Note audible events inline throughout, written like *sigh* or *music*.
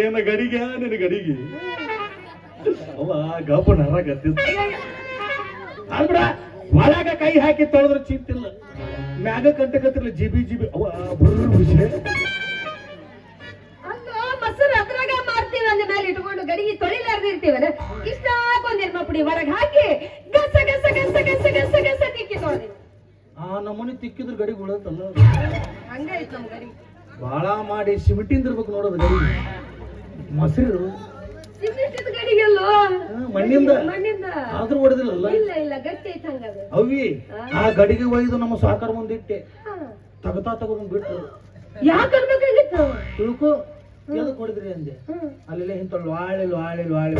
ಏನ ಗಡಿಗೆ ನಿನ್ನ ಗಡಿಗೆ. ಅವ ಗಬ್ಬನ ಹರಗತ್ತಿದ್ದ ಅಲ್ಬಿಡ ಒಳಗ ಕೈ ಹಾಕಿ ತೊಳೆದ್ರೆ ಚಿಂತಿಲ್ಲ. ಮ್ಯಾಗ ಕಟ್ಟಕತ್ತಿರ್ಲ ಜಿಬಿ ಜಿಬಿ. ಅವ ಬರ್ರ ವಿಷಯ ಮೊಸರು ಅದ್ರಾಗ ಮಾಡ್ತೀವಿ ಅಂದ ಮೇಲೆ ಇಟ್ಕೊಂಡು ಗಡಿಗೆ ತೊಳಿಲಾರ್ದ ಇರ್ತೀವನ ಇಷ್ಟಾಕೊಂದ್ ನಿರ್ಮ ಪುಡಿ ಹೊರಗ್ ಹಾಕಿ ಗಸ ಗಸ ಗಸ ಗಸ ಗಸ ಗಸ ತಿಕ್ಕಿ ತೊಳೆದಿವಿ ಆ ನಮ್ಮನೆ ತಿಕ್ಕಿದ್ರ ಗಡಿಗೆ ಉಳತ್ತಲ್ಲ. ಹಂಗಾಯ್ತು ನಮ್ ಗಡಿ. ಬಾಳ ಮಾಡಿ ಸಿಮಿಟಿಂದ ಇರ್ಬೇಕು ನೋಡೋದು ಗಡಿ ಮೊಸರು. ಮಣ್ಣಿಂದ. ಆದ್ರೂ ಹೊಡೆದಿಲ್ಲಲ್ಲ? ಅವಿ ಆ ಗಡಿಗೆ ಒಯ್ದು ನಮ್ಮ ಸಾಕಾರ ಮುಂದಿಟ್ಟೆ. ತಗತಾ ತಗೊಂಡ್ ಬಿಟ್ಟು ತಿಳ್ಕೊ. ಎದಕ್ ಹೊಡೆದ್ರಿ ಅಂದೆ. ಅಲ್ಲೆಲ್ಲ ಇಂಥ ವಾಳೆ ವಾಳೆ ಲಾಳೆ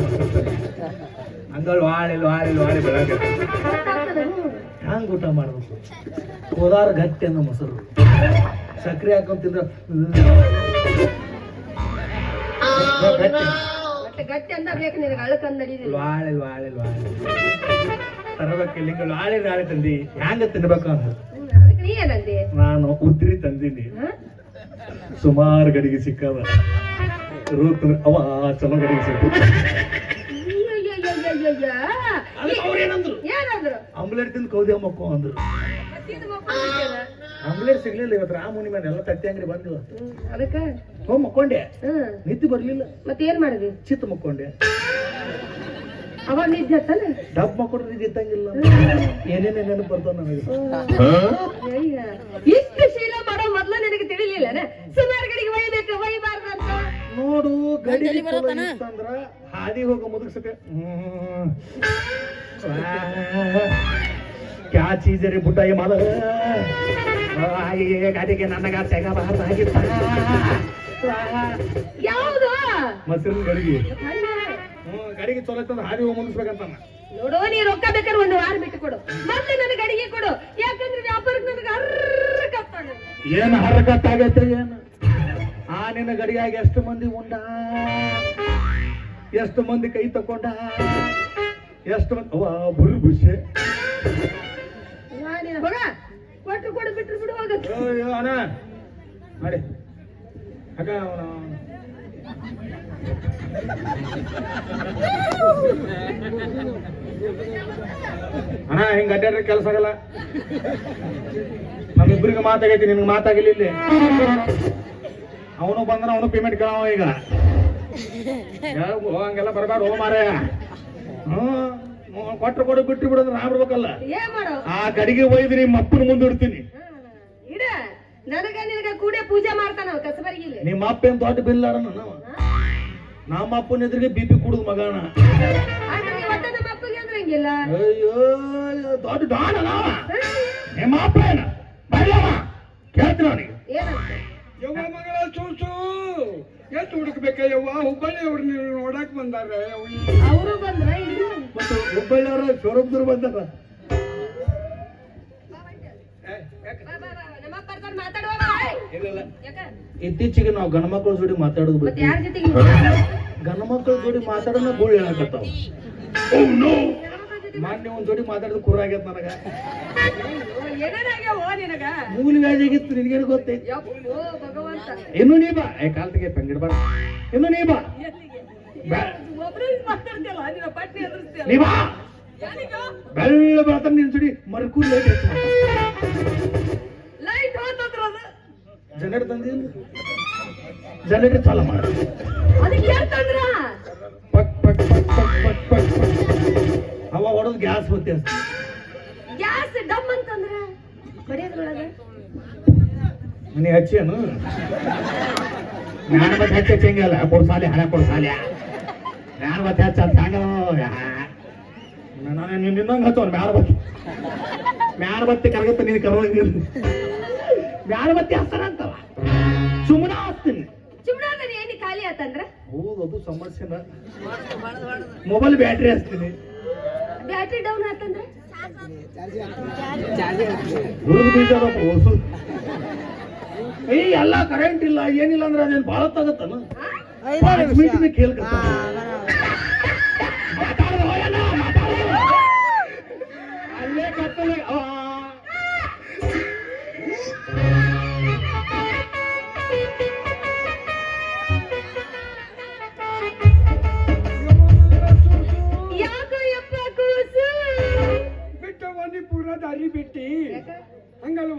ಹಂಗಲ್ ವಾಳೆ ವಾಳೆ ಲಾಳೆ ಬೆಳಗ್ಗೆ. ಹ್ಯಾಂಗ ಊಟ ಮಾಡ್ಬೇಕು? ಹೋದಾರ ಗಟ್ಟಿ ಅನ್ನೋ ಮೊಸರು. ಸಕ್ರೆ ಹಾಕೊಂಡ್ ತಿಂದ್ರು ಗಟ್ಟಿ ಅಂದ ಬೇಕು ನಿನಗೆ ಅಳ್ಳಕನ್ನ ನಡೀದಿಲ್ಲ ಲಾಳೆ ವಾಳೆ ಲಾಳೆ ತರಬೇಕಿಲ್ಲ ಹಿಂಗ ಲಾಳೆ ಲಾಳೆ ತಂದಿ? ಹ್ಯಾಂಗ ತಿನ್ಬೇಕು ಅಂತ ಅದಕ್ಕೆ ನೀ ಏನಂದಿ ನಾನು ಉದ್ರಿ ತಂದಿನಿ. ಸುಮಾರು ಗಡಿಗೆ ಸಿಕ್ಕವ. ರೂತ್ ಅವ ಚಲೋ ಗಡಿಗೆ ಸಿಕ್ಕ. ಏನಂದ್ರು ಏನಂದ್ರು ಆಮ್ಲೆಟ್ ತಿಂದು ಕೌದಿ ಅಮ್ಮಕ್ಕೋ ಅಂದ್ರು? ಆಮ್ಲೆಟ್ ಸಿಗ್ಲಿಲ್ಲ ಇವತ್ತು ರಾಮುನಿ ಮನೆ ಎಲ್ಲ ತಟ್ಟಿ ಅಂಗಡಿ ಬಂದಿವ ಹ್ಮ್, ಅದಕ್ಕ? ಹೋಗ್ ಮಕ್ಕೊಂಡೆ. ನಿದ್ದೆ ಬರ್ಲಿಲ್ಲ. ಮತ್ತೆ ಏನ್ ಮಾಡಿದ್ವಿ ಚಿತ್ತ ಮಕ್ಕೊಂಡೆ. ಅವಾಗ ನಿದ್ದೆ ಹತ್ತಲ್ಲ? ಡಬ್ ಮಕ್ಕೊಂಡ್ರೆ ನಿದ್ದೆ ಇದ್ದಂಗಿಲ್ಲ. ಏನೇನೇ ನೆನಪು ಬರ್ತಾವ ನನಗೆ. ಅಯ್ಯ. ಇಷ್ಟು ಶೀಲ ಮಾಡೋ ಮೊದ್ಲ ನಿನಗೆ ತಿಳಿಲಿಲ್ಲ ಸುಮಾರು ಗಡಿಗೆ ಒಯ್ಬೇಕು ಒಯ್ಬಾರ್ದು ಅಂತ. ನೋಡು ಗಡಿ ಅಂದ್ರ ಹಾದಿ ಹೋಗೋ ಮುದುಗ್ಸಕ್ಕೆ ಹ್ಮ್. ಕ್ಯಾ ಚೀಜ್ ರೀ ಬುಟ್ಟ ಈ ಮಾದ ಗಾಡಿಗೆ ನನ್ನ ಗಾಡಿ ತೆಗಬಾರ್ದಾಗಿತ್ತ ಯಾವುದು? ಮಸರಿನ ಗಡಿಗೆ. ಹ್ಮ್ ಗಡಿಗೆ ಚಲೋ ಇತ್ತಂದ್ರೆ ಹಾದಿ ಹೋಗಿ ನೋಡೋ ನೀ ರೊಕ್ಕ ಬೇಕಾದ್ರೆ ಒಂದು ವಾರ ಬಿಟ್ಟು ಕೊಡು. ಮತ್ತೆ ನನಗೆ ಅಡಿಗೆ ಕೊಡು. ಯಾಕಂದ್ರೆ ವ್ಯಾಪಾರಕ್ಕೆ ನನಗೆ ಅರ್ರ ಏನು ಹರಕತ್ತಾಗೈತೆ ಏನು? ಆ ನಿನ್ನ ಗಡಿಯಾಗ ಎಷ್ಟು ಮಂದಿ ಉಂಡ? ಎಷ್ಟು ಮಂದಿ ಕೈ ತಕೊಂಡ ಎಷ್ಟು ಮಂದಿ ಬುರು ಬುಷೆ ಹೋಗ. ಕೊಟ್ಟು ಕೊಡು ಬಿಡು ಹೋಗುತ್ತೆ ಅಣ್ಣ. ಮಾಡಿ. ಅಕ್ಕ ಅಣ್ಣ, ಹಿಂಗ ಅಡ್ಡಾಡ್ರೆ ಕೆಲಸ ಆಗಲ್ಲ. ನಮ್ಮಿಬ್ರಿಗೆ ಮಾತಾಗೈತಿ, ನಿನ್ಗೆ ಮಾತಾಗಿಲ್ಲ ಇಲ್ಲಿ. ಅವನು ಬಂದ್ರೆ ಅವನು ಪೇಮೆಂಟ್ ಕೇಳವ ಈಗ. ಹಂಗೆಲ್ಲ ಬರಬೇಡ ಹೋ ಮಾರೇ ಹ್ಮ್ ಕೊಡ ಕೊಟ್ರು ಕೊಡು ಬಿಟ್ಟು ಬಿಡೋದ್ರ ನಾ ಬಿಡ್ಬೇಕಲ್ಲ ಏನ್ ಮಾಡೋ. ಆ ಗಡಿಗೆ ಒಯ್ದು ನಿಮ್ಮ ಅಪ್ಪನ ಮುಂದಿಡ್ತೀನಿ ಇಡ. ನನಗ ನಿನಗ ಕೂಡೆ ಪೂಜೆ ಮಾಡ್ತಾನ ಅವ ನಿಮ್ಮ ಅಪ್ಪ ಏನ್ ದೊಡ್ಡ ಬಿಲ್ಲಾಡ ನಾವು? ನಮ್ಮ ಅಪ್ಪನ ಎದುರಿಗೆ ಬಿ ಪಿ ಕುಡಿದ್ ಮಗಣ ನಮ್ಮ ಅಪ್ಪಗೆ ಅಂದ್ರೆ ಅಯ್ಯೋ ದೊಡ್ಡ ಡಾಣ ನಾವ. ನಿಮ್ಮ ಅಪ್ಪ ಏನ? ಬರಲವ ಕೇಳ್ತೀನಿ ಅವನಿಗೆ. ಏನಂತ? ಯವ್ವ ಮಗಳ ಚೂಸು ಎಷ್ಟು ಹುಡುಕ್ಬೇಕ ಯವ್ವ? ಹುಬ್ಬಳ್ಳಿ ಅವ್ರು ನೀವು ನೋಡಕ್ ಬಂದಾರ. ಅವರು ಬಂದ್ರ ಇಲ್ಲಿ ಮತ್ತು ಹುಬ್ಬಳ್ಳಿಯವರು ಶೋರೂಮ್ದವ್ರು ಬಂದಾರ. ಇಲ್ಲ ಇತ್ತೀಚೆಗೆ ನಾವು ಗಂಡ ಮಕ್ಕಳ ಜೋಡಿ ಮಾತಾಡೋದು ಮತ್ತೆ ಬಿಟ್ಟು ಯಾರ ಜೊತೆಗೆ ಗಂಡ ಮಕ್ಕಳ ಜೋಡಿ ಮಾತಾಡೋಣ ಗೋಳ್ ಹೇಳಕತ್ತಾವ. ಮಾನ್ಯ ಒಂದ್ ಜೋಡಿ ಮಾತಾಡೋದು ಕುರ ಆಗ್ಯದ ನನಗ. ಮೂಲಿ ವ್ಯಾಧಿಗಿತ್ತು ನಿನಗೇನು ಗೊತ್ತೈತಿ ಯಪ್ಪೋ ಭಗವಂತ. ಇನ್ನು ನೀ ಬಾ. ಏ ಕಾಲ್ತಿಗೆ ಪೆಂಗಿಡ್ ಬಾ ಇನ್ನು ನೀ ಬಾ. ಬೆಳ್ಳ ಬರ್ತಾನೆ ನಿನ್ ಜೋಡಿ ಮರ್ಕೂರ್ ಲೈಟ್ ಲೈಟ್ ಹೋತಂದ್ರ ಅದು. ಜನರೇಟರ್ ತಂದಿಲ್ಲ ಜನರೇಟರ್ ಚಾಲ ಮಾಡ. ಅದಕ್ಕೆ ತಂದ್ರ? ಪಕ್ ಪಕ್ ಪಕ್ ಪಕ್ ಪಕ್ ಪಕ್. ಅವ ಹೊಡೆದ್ ಗ್ಯಾಸ್ ಬತ್ತಿ ಅಂತ ಗ್ಯಾಸ್ ಡಮ್ ಅಂತಂದ್ರೆ? ಬಡಿಯೋದ್ರೊಳಗ ನೀ ಹಚ್ಚೇನು ನಾನು ಮತ್ತೆ ಹಚ್ಚ ಹಚ್ಚಂಗಿಲ್ಲ ಕೊಡ್ಸಾಲೆ ಹಣ ಕೊಡ್ ನಾನು ಮತ್ತೆ ಹಚ್ಚ ಅಂತ ಹಂಗ ನಾನು ನೀನು ನಿನ್ನಂಗೆ ಹಚ್ಚೋನ್ ಮ್ಯಾರ ಬತ್ತಿ ಮ್ಯಾರ ಬತ್ತಿ ಕರಗತ್ತ ನೀನು ಕರೋಂಗಿಲ್ಲ ಮ್ಯಾರ ಬತ್ತಿ ಹಚ್ತಾರಂತವ ಸುಮ್ಮನೆ ಹಚ್ತೀನಿ ಸುಮ್ಮನೆ ಏನಿ ಖಾಲಿ ಆತಂದ್ರ ಹೌದು ಅದು ಸಮಸ್ಯೆನ ಮೊಬೈಲ್ ಬ್ಯಾಟ್ರಿ ಹಚ್ತೀನಿ ಬ್ಯಾಟ್ರಿ ಡೌನ್ ಆತಂದ್ರ ಹುಡುಗ ಬೀಜ ಹೊಸು ಏ ಎಲ್ಲ ಕರೆಂಟ್ ಇಲ್ಲ ಏನಿಲ್ಲ ಅಂದ್ರೆ ಅದೇನು ಭಾಳ ತಗತ್ತಲ್ಲ. ಪಾಂಚ್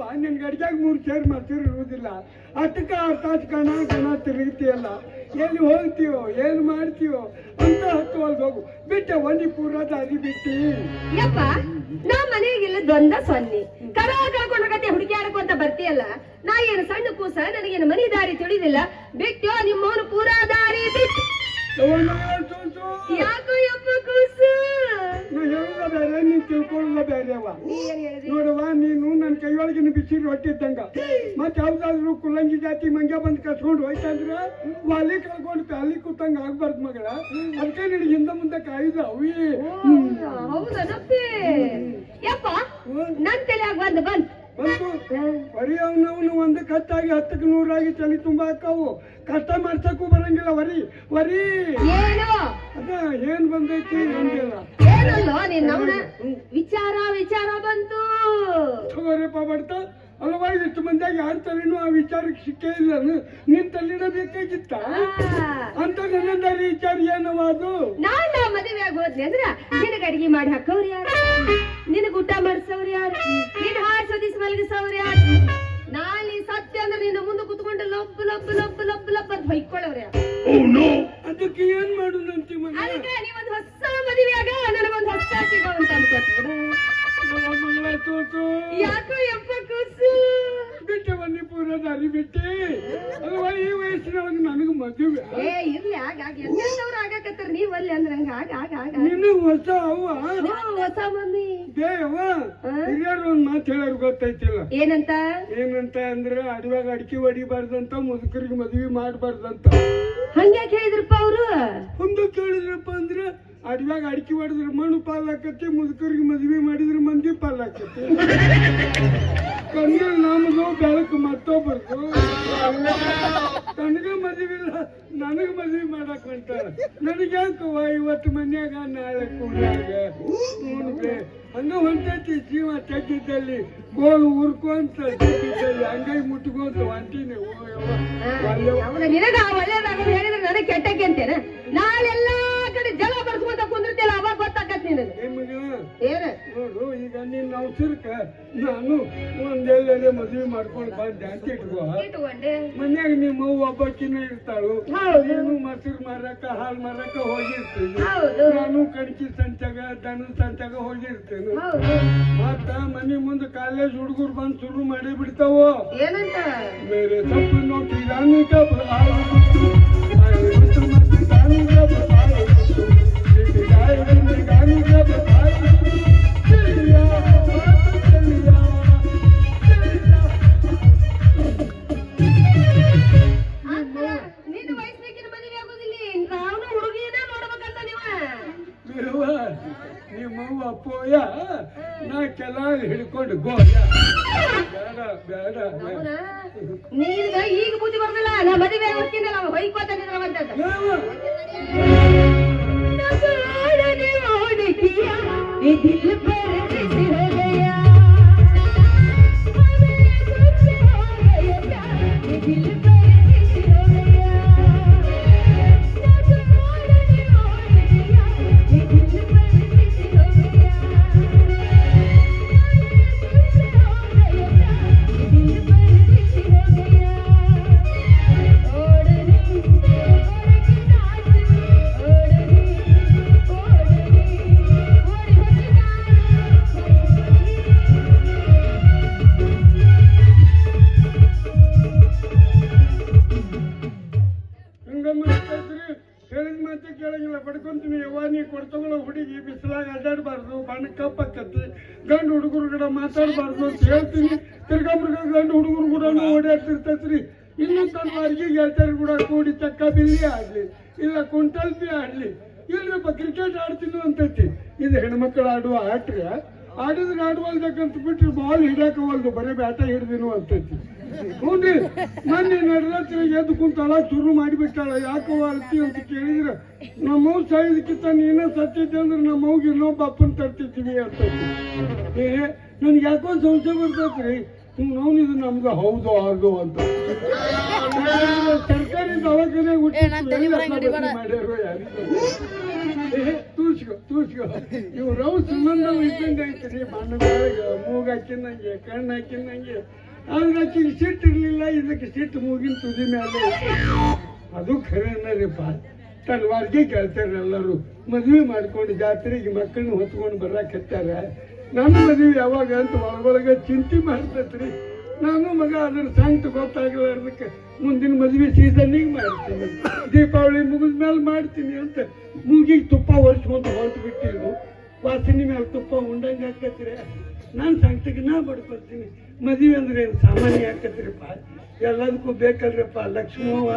ಸೇರ್ ಮಾಡ್ತೀರಿ ಇರುವುದಿಲ್ಲ ಅದಕ್ಕೆ ಆರು ತಾಸು ಕಣ ಕಣ ತಿರುಗ್ತೀಯಲ್ಲ ಎಲ್ಲಿ ಹೋಗ್ತೀವೋ ಏನು ಮಾಡ್ತೀಯೋ, ಅಂತ ಹತ್ತು ಅಲ್ಲಿ ಹೋಗು. ಬಿಟ್ಟೆ ಒಂದಿ ಪೂರ ದಾರಿ ಬಿಟ್ಟಿ. ಯಪ್ಪ, ನಾ ಮನೆಗೆಲ್ಲ ದ್ವಂದ ಸೊನ್ನೆ. ಕರ ಕಳ್ಕೊಂಡ್ರ ಕತೆ ಹುಡುಕ್ಯಾಡಕೊಂತ ಬರ್ತೀಯಲ್ಲ? ನಾ ಏನು ಸಣ್ಣ ಕೂಸ, ನನಗೇನು ಮನಿ ದಾರಿ ತಿಳಿದಿಲ್ಲ. ಬಿಟ್ಟು ನಿಮ್ಮವನು ಪೂರ ದಾರಿ ಬಿಟ್ಟು. ಯಾಕೋ ಯಪ್ಪ ಕೂಸು ನಾ ಹೇಳೋದ ಬೇರೆ ನೀನ್ ತಿಳ್ಕೊಳ್ಳೋದ ನನ್ನ ಕೈಯೊಳಗಿನ ಬಿಸಿ ರೊಟ್ಟಿ ಇದ್ದಂಗ ಮತ್ತೆ ಯಾವ್ದಾದ್ರು ಕುಲ್ಲಂಗಿ ಜಾತಿ ಮಂಗ್ಯ ಬಂದ್ ಕಸ್ಕೊಂಡು ಹೋಯ್ತಂದ್ರ ಅಲ್ಲಿ ಕಳ್ಕೊಂಡು ಅಲ್ಲಿ ಕೂತಂಗ ಆಗ್ಬಾರ್ದು ಮಗಳ. ಅದಕ್ಕೆ ನಿನ್ ಹಿಂದೆ ಮುಂದೆ ಕಾಯ್ದ ಅವಿ ಹೌದನಪ್ಪಿ ಯಪ್ಪ ನನ್ ತಲೆಯಾಗ ಬಂದ್ ಬಂದ್. ಬಂದು ಬರೀ ಅವನವನು ಒಂದು ಕತ್ತಾಗಿ ಹತ್ತಕ್ಕೆ ನೂರಾಗಿ ಚಳಿ ತುಂಬ ಹಾಕಾವು. ಕಷ್ಟ ಮಾಡ್ಸಕ್ಕೂ ಬರಂಗಿಲ್ಲ ವರಿ ವರಿ. ಅದ ಏನ್ ಬಂದೈತಿ ಅಂದಿಲ್ಲ ಏನಲ್ಲ ವಿಚಾರ ವಿಚಾರ ಬಂತು. ತಗೋರಿಪ್ಪ ಬಡ್ತ. ಅಲ್ವಾ ಇಷ್ಟು ಮಂದಿಯಾಗಿ ಯಾರ ತಲೆನೂ ಆ ವಿಚಾರಕ್ಕೆ ಸಿಕ್ಕೇ ಇಲ್ಲ. ನಿನ್ ತಲೆನ ಬೇಕಾಗಿತ್ತ ಅಂತ ನನ್ನ ವಿಚಾರ ಏನವ ಅದು? ನಾನ್ ನಾ ಮದುವೆ ಆಗಿ ಹೋದ್ನಿ ಅಂದ್ರ ನಿನಗ ಅಡಿಗೆ ಮಾಡಿ ಹಾಕೋರಿ ಯಾರು? ನಿನಗ ಊಟ ಮಾಡಿಸೋರು ಯಾರು? ನಿನ್ ಹಾಡ್ ಸದಿಸ್ ಮಲಗಿಸೋರು ಯಾರು? ನಾಳೆ ಸತ್ಯ ಅಂದ್ರೆ ನಿನ್ನ ಮುಂದೆ ಕುತ್ಕೊಂಡು ಲಬ್ ಲಬ್ ಲಬ್ ಲಬ್ ಲಬ್ ಅಂತ ಹೊಯ್ಕೊಳ್ಳೋರು ಯಾರು? ಅದಕ್ಕೆ ಏನ್ ಮಾಡುದಂತಿ ಅದಕ್ಕೆ ನೀವೊಂದು ಹೊಸ ಮದುವೆಯಾಗ ನನಗೊಂದು ಹೊಸ ಸಿಗೋ ಅಂತ ಮಗಳ ಯಾಕೋ ಎಪ್ಪ ಕೂಸು? ಬಿಟ್ಟೆ ಬನ್ನಿ ಪೂರ ದಾರಿ ಬಿಟ್ಟಿ ಅಲ್ವಾ ಈ ವಯಸ್ಸಿನೊಳಗೆ ನನಗೆ ಮದುವೆ. ಏ ಇರ್ಲಿ ಆಗ ಆಗ. ಎಂತೆಂತವ್ರು ಆಗಾಕತ್ತಾರ? ನೀವ್ ಅಲ್ಲಿ ಅಂದ್ರೆ ಹಂಗ ಆಗ ಆಗ ಆಗ ನಿನ್ನ ಹೊಸ ಅವ್ವ. ಹ್ಞೂ, ಹೊಸ ಮಮ್ಮಿ? ದೇವ? ಹಿರಿಯರು ಒಂದ್ ಮಾತು ಹೇಳೋರು ಗೊತ್ತೈತಿಲ್ಲ. ಏನಂತ? ಏನಂತ ಅಂದ್ರೆ ಅಡವ್ಯಾಗ ಅಡಿಕೆ ಹೊಡಿಬಾರ್ದಂತ ಮುದುಕರಿಗೆ ಮದ್ವಿ ಮಾಡಬಾರ್ದಂತ. ಹಂಗ್ಯಾಕ್ ಹೇಳಿದ್ರಪ್ಪ ಅವ್ರು? ಒಂದು ಕೇಳಿದ್ರಪ್ಪ ಅಂದ್ರೆ ಅಡವ್ಯಾಗ ಅಡಿಕೆ ಹೊಡೆದ್ರೆ ಮಣ್ಣು ಪಾಲಾಕತ್ತೆ ಮುದುಕರಿಗೆ ಮದ್ವಿ ಮಾಡಿದ್ರೆ ಮಂದಿ ಪಾಲಾಕತ್ತೆ. *laughs* ಕಣ್ಣಿಗೆ ನಮಗೂ ಬೆಳಕು ಮತ್ತೊಬ್ಬರ್ದು ತನಗ ಮದುವಿಲ್ಲ, ನನಗ ಮದುವೆ ಮಾಡಕ್ ಹೊಂಟಾರ. ನನಗೆ ಯಾಕವ್ವ ಇವತ್ತು ಮನ್ಯಾಗ ನಾಳೆ ನೋಡ್ಬೆ ಹಂಗ ಹೊಂಟೈತಿ ಜೀವ ತಗ್ಗಿದ್ದಲ್ಲಿ ಗೋಳು ಉರ್ಕೊಂತ ತಗ್ಗಿದ್ದಲ್ಲಿ ಹಂಗೈ ಮುಟ್ಕೊಂತ ಹೊಂಟೀನಿ ಹೇಳಿದ್ರೆ ನನಗೆ ಕೆಟ್ಟಕ್ಕೆ ಅಂತೇನ ನಾಳೆಲ್ಲಾ ನಿನಗೆ? ಏನ? ನೋಡು ಈಗ ನಿನ್ನ ಅವಸರಕ್ಕ ನಾನು ಒಂದೆಲ್ಲೇ ಮದುವೆ ಮಾಡ್ಕೊಂಡು ಬಂದೆ ಅಂತ ಇಟ್ಕೋ. ಇಟ್ಕೊಂಡೆ? ಮನ್ಯಾಗ ನಿಮ್ಮ ಒಬ್ಬಕ್ಕಿನ ಇರ್ತಾಳು. ನೀನು ಮೊಸರು ಮಾರಕ ಹಾಲು ಮಾರಕ ಹೋಗಿರ್ತೀನಿ ನಾನು ಕಣಕಿ ಸಂಚಾಗ ದನ ಸಂಚಾಗ ಹೋಗಿರ್ತೇನೆ. ಮತ್ತ ಮನಿ ಮುಂದೆ ಕಾಲೇಜ್ ಹುಡುಗರು ಬಂದು ಶುರು ಮಾಡಿ ಬಿಡ್ತಾವ? ಏನಂತ? ಮೇರೆ ತಪ್ಪು ನೋಡ್ತೀರಾ ನೀ ಕಬ್ಬ ಪೋಯ ನಾ ಕೆಲ ಹಿಡ್ಕೊಂಡು ಗೋಯ ಬೇಡ ಬೇಡ ಈಗ ಬುದ್ಧಿ ಬರ್ದಿಲ್ಲ ನಾ ಮದುವೆ ಹೋಗ್ತೀನಲ್ಲ ಅವ ओढ़ किया ये दिल पर ಮಾತೆ ಕೇಳಂಗಿಲ್ಲ ಬಡ್ಕೊಂತೀನಿ ಯವ್ವ ನೀ ಕೊಡ್ತಗೊಳ್ಳೋ ಹುಡುಗಿ ಬಿಸಿಲಾಗ ಅಡ್ಡಾಡಬಾರ್ದು ಬಣ್ಣ ಕಪ್ಪಕ್ಕತ್ತಿ ಗಂಡು ಹುಡುಗರು ಕೂಡ ಮಾತಾಡಬಾರ್ದು ಅಂತ ಹೇಳ್ತೀನಿ. ತಿರ್ಗಾ ಮೃಗ ಗಂಡು ಹುಡುಗರು ಕೂಡ ಓಡಾಡ್ತಿರ್ತೈತ್ರಿ ಇನ್ನೂ ತನ್ನ ಅರ್ಗಿಗೆ ಗೆಳತಿಯರು ಕೂಡ ಕೂಡಿ ಚಕ್ಕ ಬಿಲ್ಲಿ ಆಡ್ಲಿ ಇಲ್ಲ ಕುಂಟಲ್ಪಿ ಆಡ್ಲಿ. ಇಲ್ರಪ್ಪ ಕ್ರಿಕೆಟ್ ಆಡ್ತೀನಿ ಅಂತೈತಿ. ಇದು ಹೆಣ್ಮಕ್ಳು ಆಡುವ ಆಟ್ರಿ ಆಡಿದ್ರೆ ಆಡುವಲ್ಬೇಕಂತ ಬಿಟ್ಟು ಬಾಲ್ ಹಿಡಿಯಾಕವಲ್ದು ಬರೀ ಬ್ಯಾಟ ಹಿಡ್ದಿನೂ ಅಂತೈತಿ. ಹೌದ್ರಿ? ಮೊನ್ನೆ ನಡ್ರಾತ್ರಿ ಎದ್ದು ಕುಂತಾಳ ಶುರು ಮಾಡಿಬಿಟ್ಟಾಳ ಯಾಕವ ಅರ್ತಿ ಅಂತ ಕೇಳಿದ್ರೆ ನಮ್ಮವ್ ಸಾಯೋದಕ್ಕಿಂತ ನೀನ ಸತ್ತಿದ್ದೆ ಅಂದ್ರೆ ನಮ್ಮವ್ಗೆ ಇನ್ನೊಬ್ಬ ಅಪ್ಪನ ತರ್ತಿದ್ದೀವಿ ಅಂತ ಏ ನನ್ಗೆ ಯಾಕೋ ಸಂಶಯ ಬರ್ತೈತ್ರಿ? ನಾವು ಇದು ನಮ್ದು ಹೌದು ಹೌದು ಅಂತ. ಸರ್ಕಾರಿ ದವಾಖಾನೆ ತೂಸ್ಕೊ ತೂಸ್ಕೊ ಇವು ರವ್ ಸಂಬಂಧ ಇದ್ದಂಗೆ ಐತ್ರಿ ಬಣ್ಣ ಮೂಗ್ ಹಾಕಿನಂಗೆ ಕಣ್ಣು ಹಾಕಿನಂಗೆ ಆದ್ರೆ ಆಕೆಗೆ ಸಿಟ್ಟು ಇರಲಿಲ್ಲ, ಇದಕ್ಕೆ ಸಿಟ್ಟು ಮೂಗಿನ ತುದಿ ಮೇಲೆ. ಅದು ಖರೇನರಿಪ್ಪ ತನ್ನ ವಾರ್ಗೆ ಕೇಳ್ತಾರೆ ಎಲ್ಲರೂ. ಮದುವೆ ಮಾಡ್ಕೊಂಡು ಜಾತ್ರೆಗೆ ಮಕ್ಕಳನ್ನ ಹೊತ್ಕೊಂಡು ಬರಾಕತ್ತಾರ ನನ್ನ ಮದುವೆ ಯಾವಾಗ ಅಂತ ಒಳಗೊಳಗೆ ಚಿಂತೆ ಮಾಡ್ತೈತ್ರಿ. ನಾನು ಮಗ ಅದ್ರ ಸಂಗಟ ಗೊತ್ತಾಗಲಾರ್ದಕ್ಕೆ ಮುಂದಿನ ಮದುವೆ ಸೀಸನ್ನಿಗೆ ಮಾಡ್ತೀನಿ. ದೀಪಾವಳಿ ಮುಗಿದ ಮೇಲೆ ಮಾಡ್ತೀನಿ ಅಂತ ಮೂಗಿಗೆ ತುಪ್ಪ ಒರೆಸ್ಕೊಂಡು ಹೊರಟು ಬಿಟ್ಟಿದ್ರು ವಾಸನೆ ಮೇಲೆ ತುಪ್ಪ ಉಂಡಂಗೆ ಹಾಕತ್ರಿ ನಾನು ಸಂಕ್ಟಿಗೆ ನಾ ಬಡ್ಕೊತೀನಿ ಮದುವೆ ಅಂದ್ರೆ ಏನು ಸಾಮಾನ್ಯ ಯಾಕತ್ರಿಪ್ಪ ಎಲ್ಲದಕ್ಕೂ ಬೇಕಲ್ರಿಪ್ಪ ಲಕ್ಷ್ಮವ್ವ